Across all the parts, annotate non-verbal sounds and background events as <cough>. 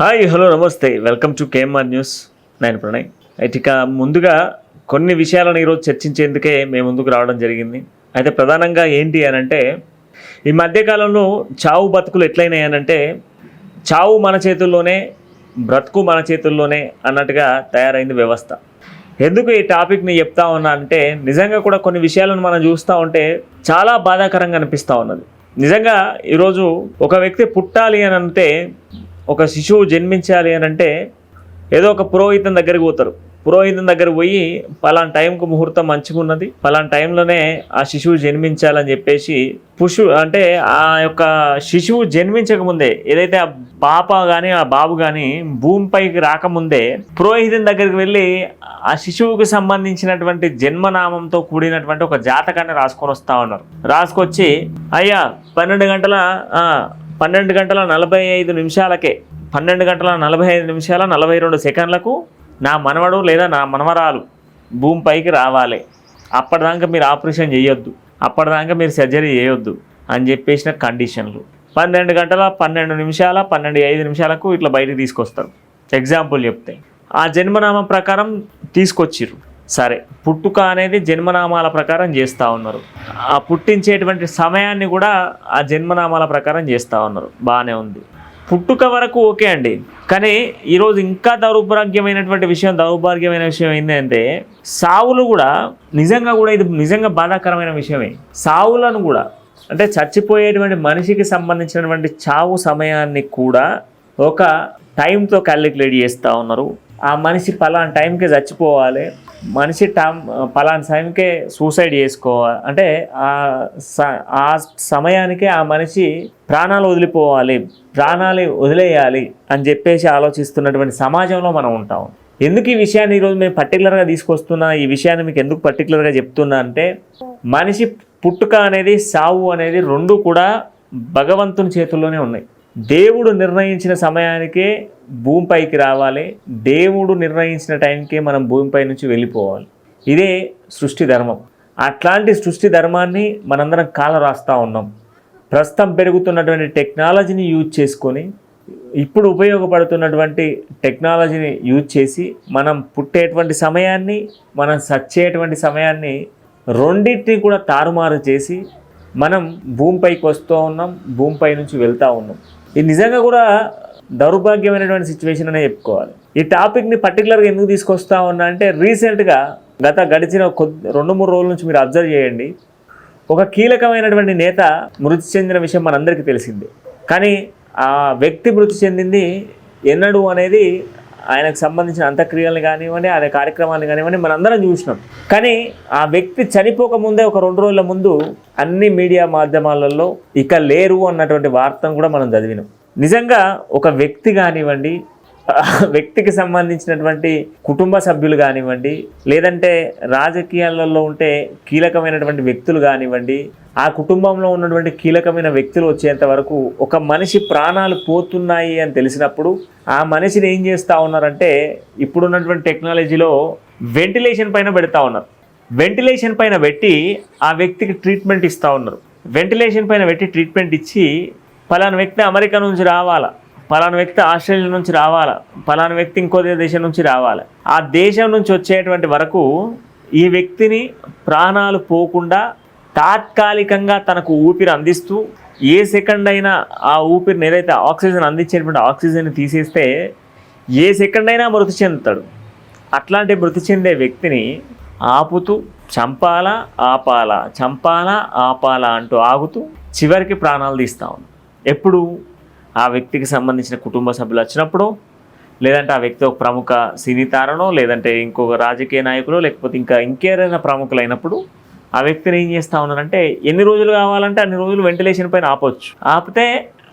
Hi hello నమస్తే. Welcome to KMR news. నేను ప్రణయ్. అయితే ఇక ముందుగా కొన్ని విషయాలను ఈరోజు చర్చించేందుకే మేము ముందుకు రావడం జరిగింది. అయితే ప్రధానంగా ఏంటి అని అంటే ఈ మధ్యకాలంలో చావు బతుకులు ఎట్లయినాయనంటే అని అంటే చావు మన చేతుల్లోనే బ్రతుకు మన చేతుల్లోనే అన్నట్టుగా తయారైంది వ్యవస్థ. ఎందుకు ఈ టాపిక్ని చెప్తా ఉన్నా అంటే నిజంగా కూడా కొన్ని విషయాలను మనం చూస్తూ ఉంటే చాలా బాధాకరంగా అనిపిస్తూ ఉన్నది. నిజంగా ఈరోజు ఒక వ్యక్తి పుట్టాలి అని అంటే ఒక శిశువు జన్మించాలి అని అంటే ఏదో ఒక పురోహితం దగ్గరికి పోతారు. పురోహితం దగ్గర పోయి పలానా టైంకు ముహూర్తం మంచిగా ఉన్నది పలానా టైంలోనే ఆ శిశువు జన్మించాలని చెప్పేసి పుషు అంటే ఆ యొక్క శిశువు జన్మించక ముందే ఏదైతే ఆ పాప కానీ ఆ బాబు కానీ భూమిపైకి రాకముందే పురోహితం దగ్గరికి వెళ్ళి ఆ శిశువుకు సంబంధించినటువంటి జన్మనామంతో కూడినటువంటి ఒక జాతకాన్ని రాసుకొని వస్తా ఉన్నారు. రాసుకొచ్చి అయ్యా పన్నెండు గంటల పన్నెండు గంటల నలభై ఐదు నిమిషాలకే పన్నెండు గంటల నలభై ఐదు నిమిషాల నలభై రెండు సెకండ్లకు నా మనవడు లేదా నా మనవరాలు భూమిపైకి రావాలి. అప్పటిదాకా మీరు ఆపరేషన్ చేయొద్దు. అప్పటిదాకా మీరు సర్జరీ చేయొద్దు అని చెప్పేసిన కండిషన్లు. పన్నెండు గంటల పన్నెండు నిమిషాల పన్నెండు ఐదు నిమిషాలకు ఇట్లా బయటకు తీసుకొస్తారు. ఎగ్జాంపుల్ చెప్తే. ఆ జన్మనామం ప్రకారం తీసుకొచ్చిర్రు. సరే పుట్టుక అనేది జన్మనామాల ప్రకారం చేస్తూ ఉన్నారు. ఆ పుట్టించేటువంటి సమయాన్ని కూడా ఆ జన్మనామాల ప్రకారం చేస్తూ ఉన్నారు. బాగానే ఉంది. పుట్టుక వరకు ఓకే అండి. కానీ ఈరోజు ఇంకా దౌర్భాగ్యమైనటువంటి విషయం దౌర్భాగ్యమైన విషయం ఏంటంటే సావులు కూడా నిజంగా కూడా ఇది నిజంగా బాధాకరమైన విషయమే. సావులను కూడా అంటే చచ్చిపోయేటువంటి మనిషికి సంబంధించినటువంటి చావు సమయాన్ని కూడా ఒక టైంతో క్యాలిక్యులేట్ చేస్తూ ఉన్నారు. ఆ మనిషి పలానా టైంకి చచ్చిపోవాలి. మనిషి టైం పలానా సమయంకే సూసైడ్ చేసుకోవాలి అంటే ఆ స- ఆ సమయానికే ఆ మనిషి ప్రాణాలు వదిలిపోవాలి ప్రాణాలు వదిలేయాలి అని చెప్పేసి ఆలోచిస్తున్నటువంటి సమాజంలో మనం ఉంటాం. ఎందుకు ఈ విషయాన్ని ఈరోజు మేము పర్టికులర్గా తీసుకొస్తున్నా ఈ విషయాన్ని మీకు ఎందుకు పర్టికులర్గా చెప్తున్నా అంటే మనిషి పుట్టుక అనేది సావు అనేది రెండు కూడా భగవంతుని చేతుల్లోనే ఉన్నాయి. దేవుడు నిర్ణయించిన సమయానికే భూమిపైకి రావాలి. దేవుడు నిర్ణయించిన టైంకే మనం భూమిపై నుంచి వెళ్ళిపోవాలి. ఇదే సృష్టి ధర్మం. అట్లాంటి సృష్టి ధర్మాన్ని మనందరం కాల రాస్తూ ఉన్నాం. ప్రస్తుతం పెరుగుతున్నటువంటి టెక్నాలజీని యూజ్ చేసుకొని ఇప్పుడు ఉపయోగపడుతున్నటువంటి టెక్నాలజీని యూజ్ చేసి మనం పుట్టేటువంటి సమయాన్ని మనం సచ్చేటువంటి సమయాన్ని రెండింటిని కూడా తారుమారు చేసి మనం భూమిపైకి వస్తూ ఉన్నాం భూమిపై నుంచి వెళ్తూ ఉన్నాం. ఇది నిజంగా కూడా దౌర్భాగ్యమైనటువంటి సిచ్యువేషన్ అనే చెప్పుకోవాలి. ఈ టాపిక్ని పర్టికులర్గా ఎందుకు తీసుకొస్తా ఉన్నా అంటే రీసెంట్గా గత గడిచిన కొద్ది రెండు మూడు రోజుల నుంచి మీరు అబ్జర్వ్ చేయండి. ఒక కీలకమైనటువంటి నేత మృతి చెందిన విషయం మనందరికీ తెలిసిందే. కానీ ఆ వ్యక్తి మృతి చెందింది ఎన్నడు అనేది ఆయనకు సంబంధించిన అంత్యక్రియలను కానివ్వండి ఆయన కార్యక్రమాలు కానివ్వండి మనందరం చూసినాం. కానీ ఆ వ్యక్తి చనిపోక ముందే ఒక రెండు రోజుల ముందు అన్ని మీడియా మాధ్యమాలలో ఇక లేరు అన్నటువంటి వార్తను కూడా మనం చదివినాం. నిజంగా ఒక వ్యక్తి కానివ్వండి <laughs> వ్యక్తికి సంబంధించినటువంటి కుటుంబ సభ్యులు కానివ్వండి లేదంటే రాజకీయాలలో ఉంటే కీలకమైనటువంటి వ్యక్తులు కానివ్వండి ఆ కుటుంబంలో ఉన్నటువంటి కీలకమైన వ్యక్తులు వచ్చేంత వరకు ఒక మనిషి ప్రాణాలు పోతున్నాయి అని తెలిసినప్పుడు ఆ మనిషిని ఏం చేస్తూ ఉన్నారంటే ఇప్పుడున్నటువంటి టెక్నాలజీలో వెంటిలేషన్ పైన పెడతా ఉన్నారు. వెంటిలేషన్ పైన పెట్టి ఆ వ్యక్తికి ట్రీట్మెంట్ ఇస్తూ ఉన్నారు. వెంటిలేషన్ పైన పెట్టి ట్రీట్మెంట్ ఇచ్చి ఫలానా వ్యక్తి అమెరికా నుంచి రావాలా? పలానా వ్యక్తి ఆస్ట్రేలియా నుంచి రావాలా? పలానా వ్యక్తి ఇంకో దేశం నుంచి రావాలి? ఆ దేశం నుంచి వచ్చేటువంటి వరకు ఈ వ్యక్తిని ప్రాణాలు పోకుండా తాత్కాలికంగా తనకు ఊపిరి అందిస్తూ ఏ సెకండ్ అయినా ఆ ఊపిరిని ఏదైతే ఆక్సిజన్ అందించేటువంటి ఆక్సిజన్ తీసేస్తే ఏ సెకండ్ అయినా మృతి చెందుతాడు. అట్లాంటి మృతి చెందే వ్యక్తిని ఆపుతూ చంపాలా ఆపాలా చంపాలా ఆపాలా అంటూ ఆగుతూ చివరికి ప్రాణాలు తీస్తా ఉన్నాం ఎప్పుడు? ఆ వ్యక్తికి సంబంధించిన కుటుంబ సభ్యులు వచ్చినప్పుడు లేదంటే ఆ వ్యక్తి ఒక ప్రముఖ సినీ తారనో లేదంటే ఇంకొక రాజకీయ నాయకులు లేకపోతే ఇంకా ఇంకేదైనా ప్రముఖులైనప్పుడు ఆ వ్యక్తిని ఏం చేస్తూ ఉన్నారంటే ఎన్ని రోజులు కావాలంటే అన్ని రోజులు వెంటిలేషన్ పైన ఆపొచ్చు. ఆపితే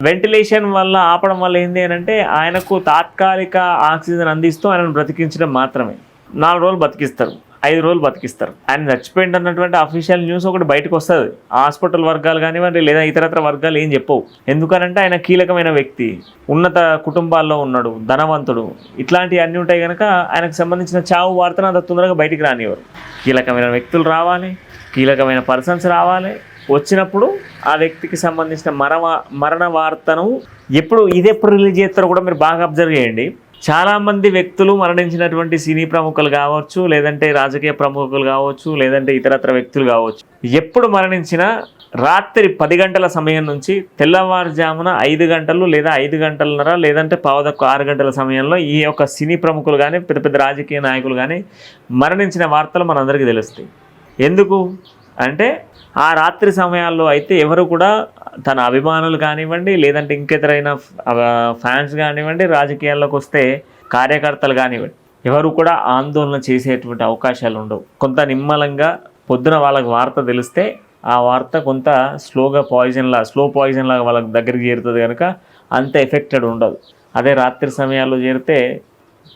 వెంటిలేషన్ వల్ల ఆపడం వల్ల ఏంది అంటే ఆయనకు తాత్కాలిక ఆక్సిజన్ అందిస్తూ ఆయనను బ్రతికించడం మాత్రమే. నాలుగు రోజులు బతికిస్తారు. ఐదు రోజులు బతికిస్తారు. ఆయన చచ్చిపోయింది అన్నటువంటి అఫీషియల్ న్యూస్ ఒకటి బయటకు వస్తుంది. హాస్పిటల్ వర్గాలు కానివ్వండి లేదా ఇతరత్ర వర్గాలు ఏం చెప్పవు. ఎందుకనంటే ఆయన కీలకమైన వ్యక్తి ఉన్నత కుటుంబాల్లో ఉన్నాడు ధనవంతుడు. ఇట్లాంటివి అన్నీ ఉంటాయి కనుక ఆయనకు సంబంధించిన చావు వార్తను అంత తొందరగా బయటికి రానివ్వరు. కీలకమైన వ్యక్తులు రావాలి కీలకమైన పర్సన్స్ రావాలి. వచ్చినప్పుడు ఆ వ్యక్తికి సంబంధించిన మరణ మరణ వార్తను ఎప్పుడు ఇది ఎప్పుడు రిలీజ్ చేస్తారో కూడా మీరు బాగా అబ్జర్వ్ చేయండి. చాలామంది వ్యక్తులు మరణించినటువంటి సినీ ప్రముఖులు కావచ్చు లేదంటే రాజకీయ ప్రముఖులు కావచ్చు లేదంటే ఇతరత్ర వ్యక్తులు కావచ్చు. ఎప్పుడు మరణించినా రాత్రి పది గంటల సమయం నుంచి తెల్లవారుజామున ఐదు గంటలు లేదా ఐదు గంటలన్నర లేదంటే పావుదక్కు ఆరు గంటల సమయంలో ఈ యొక్క సినీ ప్రముఖులు కానీ పెద్ద పెద్ద రాజకీయ నాయకులు కానీ మరణించిన వార్తలు మనందరికీ తెలుస్తాయి. ఎందుకు? అంటే ఆ రాత్రి సమయాల్లో అయితే ఎవరు కూడా తన అభిమానులు కానివ్వండి లేదంటే ఇంకెతరైన ఫ్యాన్స్ కానివ్వండి రాజకీయాల్లోకి వస్తే కార్యకర్తలు కానివ్వండి ఎవరు కూడా ఆందోళన చేసేటువంటి అవకాశాలు ఉండవు. కొంత నిమ్మలంగా పొద్దున వాళ్ళకి వార్త తెలిస్తే ఆ వార్త కొంత స్లోగా పాయిజన్ లా స్లో పాయిజన్లాగా వాళ్ళకి దగ్గరికి చేరుతుంది కనుక అంత ఎఫెక్టెడ్ ఉండదు. అదే రాత్రి సమయాల్లో చేరితే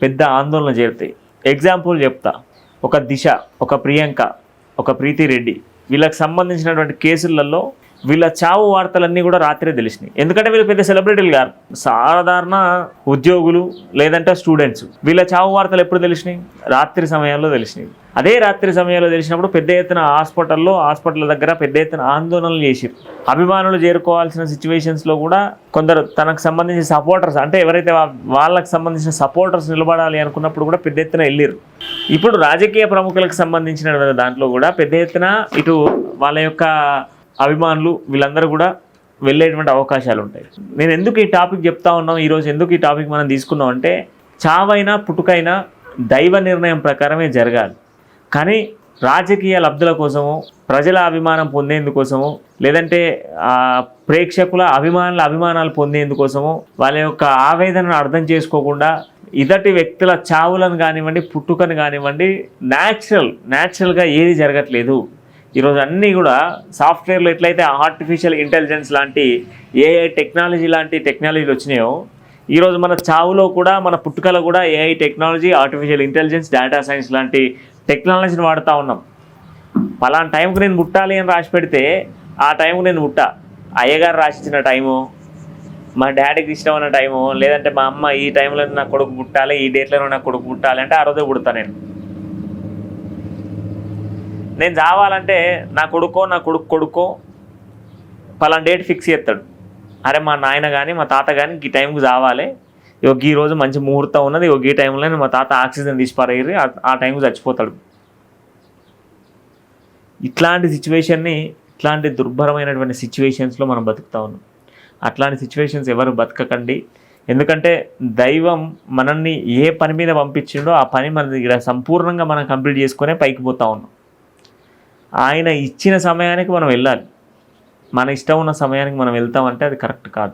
పెద్ద ఆందోళన చేరుతాయి. ఎగ్జాంపుల్ చెప్తా. ఒక దిశ ఒక ప్రియాంక ఒక ప్రీతి రెడ్డి వీళ్ళకి సంబంధించినటువంటి కేసులలో వీళ్ళ చావు వార్తలన్నీ కూడా రాత్రే తెలిసినాయి. ఎందుకంటే వీళ్ళు పెద్ద సెలబ్రిటీలు గారు సాధారణ ఉద్యోగులు లేదంటే స్టూడెంట్స్. వీళ్ళ చావు వార్తలు ఎప్పుడు తెలిసినాయి? రాత్రి సమయాల్లో తెలిసినాయి. అదే రాత్రి సమయంలో తెలిసినప్పుడు పెద్ద ఎత్తున హాస్పిటల్లో హాస్పిటల్ దగ్గర పెద్ద ఎత్తున ఆందోళనలు చేసిరు. అభిమానులు చేరుకోవాల్సిన సిచ్యువేషన్స్లో కూడా కొందరు తనకు సంబంధించిన సపోర్టర్స్ అంటే ఎవరైతే వాళ్ళకి సంబంధించిన సపోర్టర్స్ నిలబడాలి అనుకున్నప్పుడు కూడా పెద్ద ఎత్తున వెళ్ళిరు ఇప్పుడు రాజకీయ ప్రముఖులకు సంబంధించిన దాంట్లో కూడా పెద్ద ఎత్తున ఇటు వాళ్ళ యొక్క అభిమానులు వీళ్ళందరూ కూడా వెళ్ళేటువంటి అవకాశాలు ఉంటాయి. నేను ఎందుకు ఈ టాపిక్ చెప్తా ఉన్నాం ఈరోజు ఎందుకు ఈ టాపిక్ మనం తీసుకున్నాం అంటే చావైనా పుట్టుకైనా దైవ నిర్ణయం ప్రకారమే జరగాలి. కానీ రాజకీయ లబ్ధుల కోసము ప్రజల అభిమానం పొందేందుకోసము లేదంటే ప్రేక్షకుల అభిమానుల అభిమానాలు పొందేందుకోసము వాళ్ళ యొక్క ఆవేదనను అర్థం చేసుకోకుండా ఇదటి వ్యక్తుల చావులను కానివ్వండి పుట్టుకను కానివ్వండి న్యాచురల్ న్యాచురల్గా ఏది జరగట్లేదు. ఈరోజు అన్నీ కూడా సాఫ్ట్వేర్లో ఎట్లయితే ఆర్టిఫిషియల్ ఇంటెలిజెన్స్ లాంటి ఏఐ టెక్నాలజీ లాంటి టెక్నాలజీలు వచ్చినాయో ఈరోజు మన చావులో కూడా మన పుట్టుకలో కూడా AI technology artificial intelligence data science లాంటి టెక్నాలజీని వాడుతూ ఉన్నాం. పలానా టైంకి నేను పుట్టాలి అని రాసి పెడితే ఆ టైంకి నేను పుట్టా. అయ్యగారు రాసిచ్చిన టైము మా డాడీకి ఇష్టమైన టైము లేదంటే మా అమ్మ ఈ టైంలో నా కొడుకు పుట్టాలి ఈ డేట్లోనే నా కొడుకు పుట్టాలి అంటే ఆ రోజే పుడతా నేను. నేను చావాలంటే నా కొడుకో నా కొడుకు కొడుకో పలానా డేట్ ఫిక్స్ చేస్తాడు. అరే మా నాయన కానీ మా తాత కానీ ఈ టైంకి చావాలి. ఇక ఈ రోజు మంచి ముహూర్తం ఉన్నది ఇక ఈ టైంలోనే మా తాత ఆక్సిజన్ తీసి పారేయరు ఆ- ఆ టైంకి చచ్చిపోతాడు. ఇట్లాంటి సిచ్యువేషన్ని ఇట్లాంటి దుర్భరమైనటువంటి సిచ్యువేషన్స్లో మనం బతుకుతా ఉన్నాం. అట్లాంటి సిచ్యువేషన్స్ ఎవరు బతకకండి. ఎందుకంటే దైవం మనల్ని ఏ పని మీద పంపించిండో ఆ పని మన దగ్గర సంపూర్ణంగా మనం కంప్లీట్ చేసుకునే పైకి పోతా ఉన్నాం. ఆయన ఇచ్చిన సమయానికి మనం వెళ్ళాలి. మన ఇష్టం ఉన్న సమయానికి మనం వెళ్తామంటే అది కరెక్ట్ కాదు.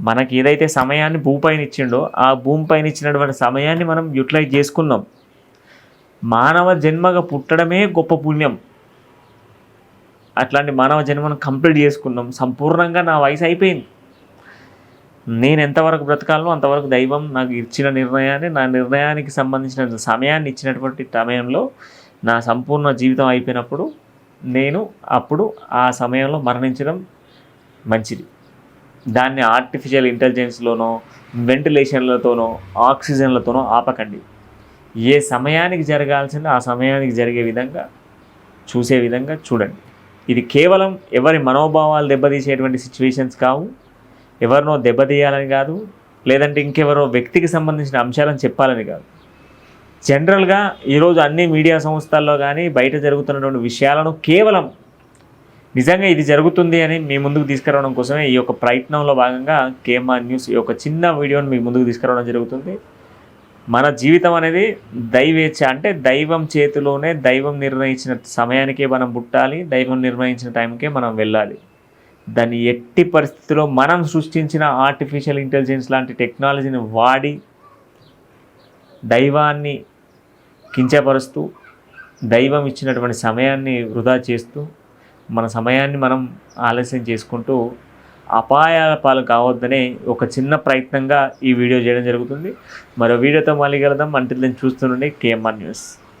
మనకి ఏదైతే సమయాన్ని భూపైన ఇచ్చిండో ఆ భూమిపైన ఇచ్చినటువంటి సమయాన్ని మనం యూటిలైజ్ చేసుకున్నాం. మానవ జన్మగా పుట్టడమే గొప్ప పుణ్యం. అట్లాంటి మానవ జన్మను కంప్లీట్ చేసుకున్నాం. సంపూర్ణంగా నా వయసు అయిపోయింది. నేను ఎంతవరకు బ్రతకాలనో అంతవరకు దైవం నాకు ఇచ్చిన నిర్ణయాన్ని నా నిర్ణయానికి సంబంధించిన సమయాన్ని ఇచ్చినటువంటి సమయంలో నా సంపూర్ణ జీవితం అయిపోయినప్పుడు నేను అప్పుడు ఆ సమయంలో మరణించడం మంచిది. దాన్ని ఆర్టిఫిషియల్ ఇంటెలిజెన్స్లోనో వెంటిలేషన్లతోనో ఆక్సిజన్లతోనో ఆపకండి. ఏ సమయానికి జరగాల్సిన ఆ సమయానికి జరిగే విధంగా చూసే విధంగా చూడండి. ఇది కేవలం ఎవరి మనోభావాలు దెబ్బతీసేటువంటి సిచ్యువేషన్స్ కావు. ఎవరినో దెబ్బతీయాలని కాదు. లేదంటే ఇంకెవరో వ్యక్తికి సంబంధించిన అంశాలను చెప్పాలని కాదు. జనరల్గా ఈరోజు అన్ని మీడియా సంస్థల్లో కానీ బయట జరుగుతున్నటువంటి విషయాలను కేవలం నిజంగా ఇది జరుగుతుంది అని మీ ముందుకు తీసుకురావడం కోసమే ఈ యొక్క ప్రయత్నంలో భాగంగా కేమా న్యూస్ ఈ యొక్క చిన్న వీడియోని మీ ముందుకు తీసుకురావడం జరుగుతుంది. మన జీవితం అనేది దైవేచ్ఛ అంటే దైవం చేతిలోనే దైవం నిర్ణయించిన సమయానికే మనం పుట్టాలి దైవం నిర్ణయించిన టైంకే మనం వెళ్ళాలి. దాన్ని ఎట్టి పరిస్థితిలో మనం సృష్టించిన ఆర్టిఫిషియల్ ఇంటెలిజెన్స్ లాంటి టెక్నాలజీని వాడి దైవాన్ని కించపరుస్తూ దైవం ఇచ్చినటువంటి సమయాన్ని వృధా చేస్తూ మన సమయాన్ని మనం ఆలస్యం చేసుకుంటూ అపాయాల పాలు కావద్దనే ఒక చిన్న ప్రయత్నంగా ఈ వీడియో చేయడం జరుగుతుంది. మరో వీడియోతో మళ్ళీ కలుద్దాం. అంటే చూస్తుండండి కేఎంఆర్ న్యూస్.